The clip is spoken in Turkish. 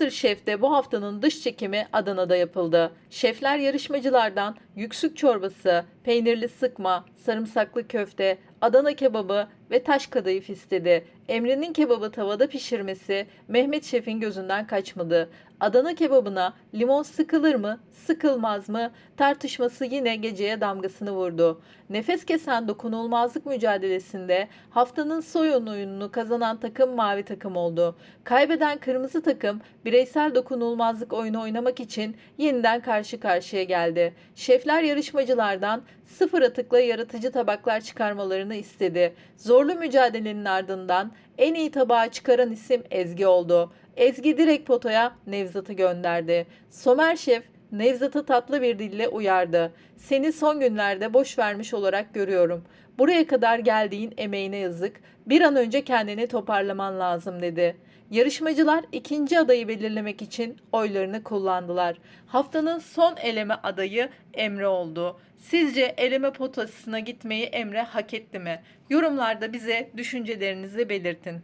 Masterchef'te bu haftanın dış çekimi Adana'da yapıldı. Şefler yarışmacılardan yüksük çorbası, peynirli sıkma, sarımsaklı köfte, Adana kebabı ve taş kadayıf istedi. Emre'nin kebabı tavada pişirmesi Mehmet Şef'in gözünden kaçmadı. Adana kebabına limon sıkılır mı, sıkılmaz mı tartışması yine geceye damgasını vurdu. Nefes kesen dokunulmazlık mücadelesinde haftanın soyun oyununu kazanan takım mavi takım oldu. Kaybeden kırmızı takım bireysel dokunulmazlık oyunu oynamak için yeniden karşı karşıya geldi. Şefler yarışmacılardan sıfır atıkla yaratıcı tabaklar çıkarmalarını istedi. Zorlu mücadelenin ardından en iyi tabağı çıkaran isim Ezgi oldu. Ezgi direkt potoya Nevzat'ı gönderdi. Somer Şef Nevzat'ı tatlı bir dille uyardı. Seni son günlerde boş vermiş olarak görüyorum. Buraya kadar geldiğin emeğine yazık. Bir an önce kendini toparlaman lazım dedi. Yarışmacılar ikinci adayı belirlemek için oylarını kullandılar. Haftanın son eleme adayı Emre oldu. Sizce eleme potasına gitmeyi Emre hak etti mi? Yorumlarda bize düşüncelerinizi belirtin.